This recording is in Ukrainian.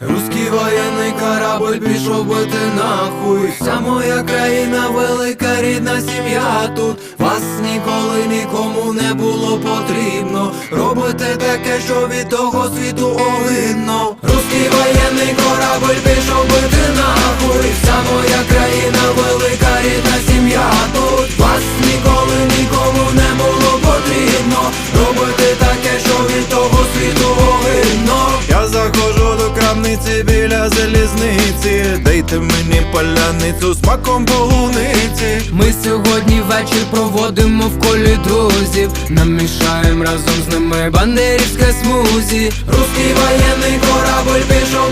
Руський воєнний корабль пішов бити нахуй. Вся моя країна, велика рідна сім'я тут. Вас ніколи нікому не було потрібно. Робите таке, що від того світу огидно. Руський воєнний корабль пішов бити нахуй. Вся моя країна, велика рідна сім'я тут. Вас ніколи нікому не було потрібно до біля залізниці. Дайте мені поляницю з полуниці Ми сьогодні вечір проводимо в колі друзів. Намішаємо разом з ними бандерівське смузі. Руський воєнний корабль пішов